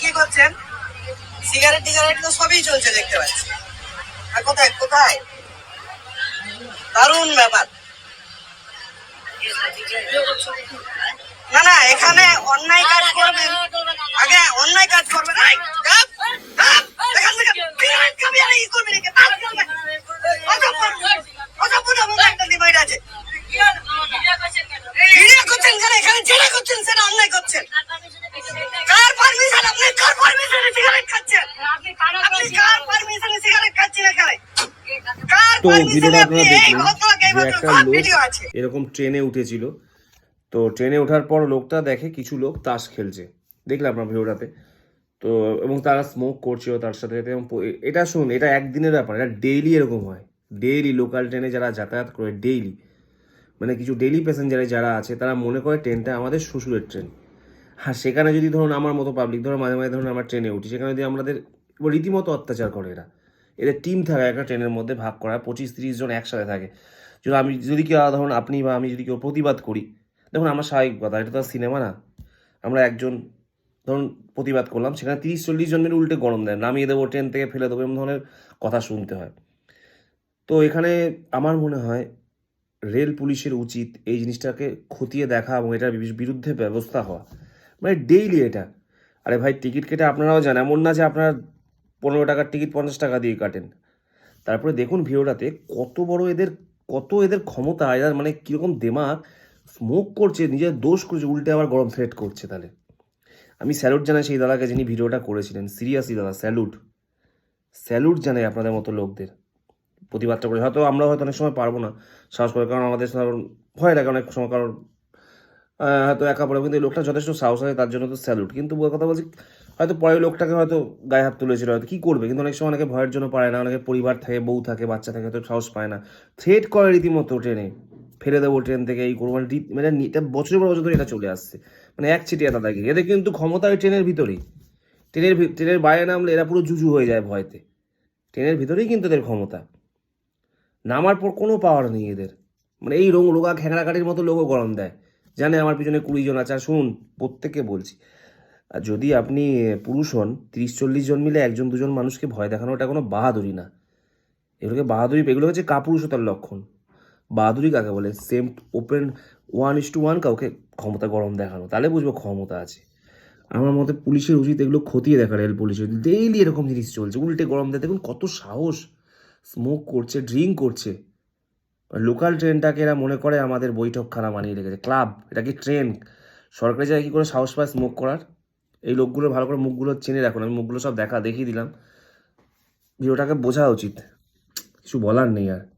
কি করছেন? সিগারেট টিগারেট তো সবই চলছে দেখতে পাচ্ছি। আর কোথায়? কোথায়? দারুণ ব্যাপার। না না, এখানে অন্যায় কাজ করবেন। তো ভিডিওটা আপনারা দেখলেন যে একটা লোক এরকম ট্রেনে উঠেছিল। তো ট্রেনে ওঠার পর লোকটা দেখে কিছু লোক তাস খেলছে। দেখলাম আপনার ভিডিওটাতে। তো এবং তারা স্মোক করছিল তার সাথে সাথে এবং এটা শুনুন এটা একদিনের ব্যাপার এটা ডেইলি এরকম হয়। ডেইলি লোকাল ট্রেনে যারা যাতায়াত করে ডেইলি মানে কিছু ডেইলি প্যাসেঞ্জারে যারা আছে তারা মনে করে ট্রেনটা আমাদের শ্বশুরের ট্রেন হ্যাঁ সেখানে যদি ধরুন আমার মতো পাবলিক ধরুন মাঝে মাঝে ধরুন আমরা ট্রেনে উঠি সেখানে যদি আমাদের রীতিমতো অত্যাচার করে এরা এদের টিম থাকে একটা ট্রেনের মধ্যে, ভাগ করা পঁচিশ তিরিশ জন একসাথে থাকে। যদি আমি, যদি কেউ, ধরুন আপনি বা আমি যদি কেউ প্রতিবাদ করি, দেখুন আমার স্বাভাবিক কথা, এটা তো সিনেমা না। আমরা একজন, ধরুন প্রতিবাদ করলাম, সেখানে তিরিশ চল্লিশ জনের উল্টে গরম দেয়, নামিয়ে দেবো ট্রেন থেকে, ফেলে দেবো এমন ধরনের কথা শুনতে হয়। তো এখানে আমার মনে হয়, রেল পুলিশের উচিত এই জিনিসটাকে খতিয়ে দেখা এবং এটার বিরুদ্ধে ব্যবস্থা হওয়া। মানে ডেইলি এটা। আরে ভাই টিকিট কেটে আপনারাও জান এমন না যে আপনার পনেরো টাকার টিকিট পঞ্চাশ টাকা দিয়ে কাটেন। তারপরে দেখুন ভিডিওটাতে কত বড় এদের, কত এদের ক্ষমতা এদের মানে কীরকম দেমাগ স্মোক করছে, নিজের দোষ করছে, উল্টে আবার গরম থ্রেট করছে তাহলে। আমি স্যালুট জানাই সেই দাদাকে যিনি ভিডিওটা করেছিলেন। সিরিয়াসলি দাদা স্যালুট স্যালুট জানাই আপনাদের মতো লোকদের। প্রতিবাদটা করে, হয়তো আমরা হয়তো অনেক সময় পারব না সাহস করে, কারণ আমাদের ভয় লাগে অনেক সময়, কারণ হয়তো একা পড়ে। কিন্তু লোকটা যথেষ্ট সাহস আছে, তার জন্য তো স্যালুট কিন্তু কথা বলছি, হয়তো পরে লোকটাকে হয়তো গায়ে হাত তুলেছিল, হয়তো কী করবে? কিন্তু অনেক সময় অনেকে ভয়ের জন্য পারে না, অনেকে পরিবার থাকে, বউ থাকে, বাচ্চা থাকে, হয়তো সাহস পায় না। থ্রেট করে রীতিমতো ট্রেনে ফেলে দেবো ট্রেন থেকে, এই করব। মানে মানে এটা বছরের পর বছর ধরে এটা চলে আসছে। মানে এক ছিটিয়া দাদাকে। এদের কিন্তু ক্ষমতা ওই ট্রেনের ভিতরেই। ট্রেনের ট্রেনের বাইরে নামলে এরা পুরো জুজু হয়ে যায় ভয়তে। ট্রেনের ভিতরেই কিন্তু এদের ক্ষমতা। নামার পর কোনো পাওয়ার নেই এদের। মানে এই রোগ রোগা ঘেঁকড়াকাটির মতো লোকও গরম দেয়। জানে আমার পিছনে কুড়ি জন আছে। আর শুনুন, প্রত্যেককে বলছি যদি আপনি পুরুষ হন, তিরিশ চল্লিশ জন মিলে একজন দুজন মানুষকে ভয় দেখানো এটা কোনো বাহাদুরি না। এগুলোকে বাহাদুরি, এগুলো হচ্ছে কাপুরুষতার লক্ষণ। বাহাদুরি কাকে বলে? Same open one is to one কাউকে ক্ষমতা গরম দেখানো। তাহলে বুঝব ক্ষমতা আছে। আমার মতে পুলিশের উচিত এগুলো খতিয়ে দেখা, রেল পুলিশের ডেইলি এরকম জিনিস চলছে, উল্টে গরম দেয় দেখুন কত সাহস। স্মোক করছে ড্রিঙ্ক করছে। লোকাল ট্রেনটাকে এরা মনে করে আমাদের বৈঠকখানা বানিয়ে রেখেছে। ক্লাব, এটা কি ট্রেন সরকারি জায়গায় কী করে সাহস পায় স্মোক করার? এই লোকগুলো ভালো করে মুখগুলো চিনে রাখুন, আমি মুখগুলো সব দেখা, দেখিয়ে দিলাম। ভিডিওটাকে বোঝা উচিত। কিছু বলার নেই আর।